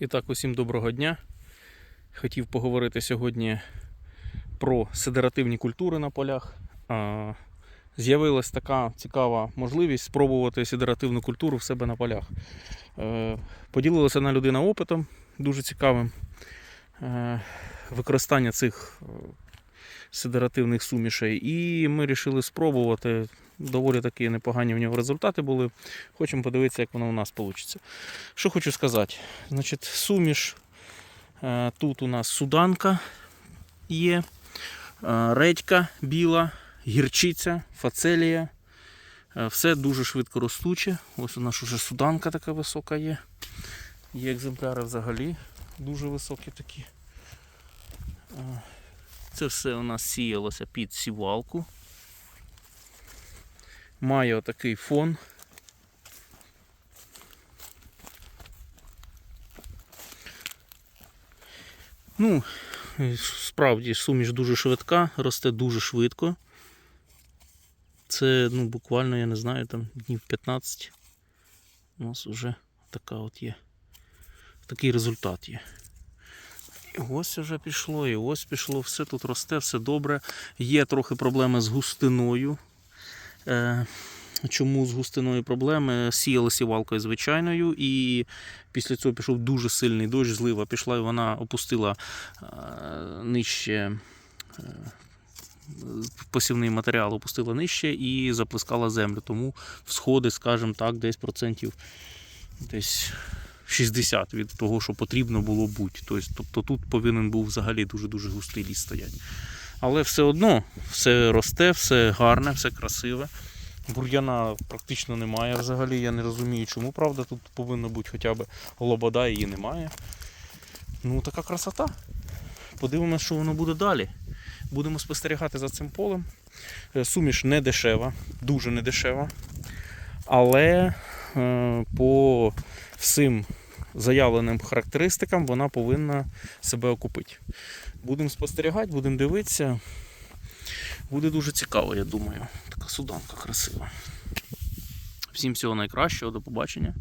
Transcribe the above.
І так, усім доброго дня. Хотів поговорити сьогодні про седеративні культури на полях. З'явилась така цікава можливість спробувати седеративну культуру в себе на полях. Е, Поділилася одна людина опитом дуже цікавим. Е, Використання цих е, седеративних сумішей. І ми вирішили спробувати. Доволі такі непогані в нього результати були. Хочемо подивитися, як воно у нас вийде. Що хочу сказати? Значить, суміш. е, Тут у нас суданка є, е, редька біла, гірчиця, фацелія. Е, Все дуже швидко ростуче. Ось у нас уже суданка така висока є. Є екземпляри взагалі дуже високі такі. Це все у нас сіялося під сівалку. Має отакий фон. Ну, справді суміш дуже швидка, росте дуже швидко. Це ну, буквально, я не знаю, там днів 15. У нас вже така от є. Такий результат є. І ось вже пішло, і ось пішло, все тут росте, все добре. Є трохи проблеми з густиною. Е, Чому з густиною проблеми? Сіяли сівалкою звичайною, і після цього пішов дуже сильний дощ, злива пішла, і вона опустила е, нижче. е, Посівний матеріал опустила нижче і заплескала землю. Тому всходи, скажімо так, десь процентів десь 60 від того, що потрібно було бути. Тобто, тут повинен був взагалі дуже-дуже густий ліс стояти. Але все одно все росте, все гарне, все красиве. Бур'яна практично немає взагалі. Я не розумію, чому правда. Тут повинна бути хоча б лобода, її немає. Ну, така красота. Подивимося, що воно буде далі. Будемо спостерігати за цим полем. Е, Суміш не дешева, дуже не дешева. Але е, по всім заявленим характеристикам вона повинна себе окупити. Будемо спостерігати, будемо дивитися. Буде дуже цікаво, я думаю. Така суданка красива. Всім всього найкращого, до побачення.